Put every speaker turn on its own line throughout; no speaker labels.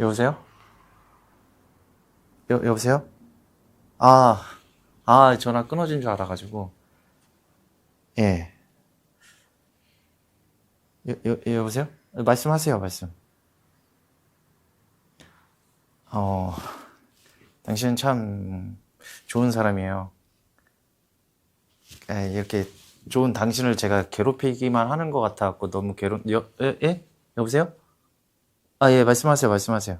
여보세요? 여, 여보세요? 아, 아, 전화 끊어진 줄 알아가지고. 예. 여, 여, 여보세요? 말씀하세요, 말씀. 어, 당신은 참 좋은 사람이에요. 에, 이렇게 좋은 당신을 제가 괴롭히기만 하는 것 같아갖고 너무 괴롭, 여, 예? 예? 여보세요? 아, 예, 말씀하세요, 말씀하세요.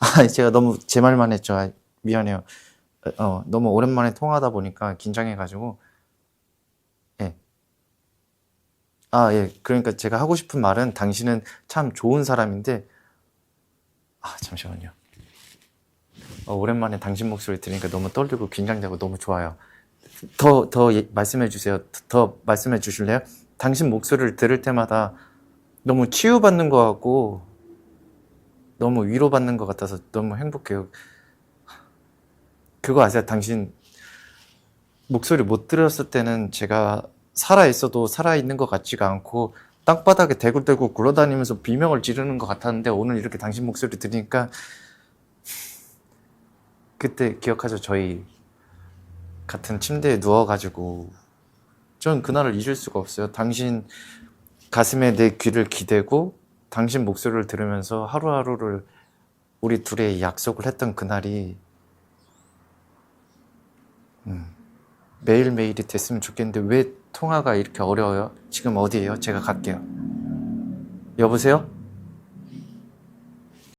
아, 제가 너무 제 말만 했죠. 아, 미안해요. 어, 너무 오랜만에 통화하다 보니까 긴장해가지고. 예. 아, 예. 그러니까 제가 하고 싶은 말은 당신은 참 좋은 사람인데, 아, 잠시만요. 어, 오랜만에 당신 목소리 들으니까 너무 떨리고 긴장되고 너무 좋아요. 더, 더 예- 말씀해 주세요. 더, 더 말씀해 주실래요? 당신 목소리를 들을 때마다 너무 치유받는 것 같고, 너무 위로받는 것 같아서 너무 행복해요. 그거 아세요? 당신 목소리 못 들었을 때는 제가 살아 있어도 살아 있는 것 같지가 않고 땅바닥에 대굴대굴 굴러다니면서 비명을 지르는 것 같았는데 오늘 이렇게 당신 목소리 들으니까 그때 기억하죠? 저희 같은 침대에 누워가지고 전 그날을 잊을 수가 없어요. 당신 가슴에 내 귀를 기대고 당신 목소리를 들으면서 하루하루를 우리 둘의 약속을 했던 그날이 음, 매일매일이 됐으면 좋겠는데 왜 통화가 이렇게 어려워요? 지금 어디에요? 제가 갈게요. 여보세요?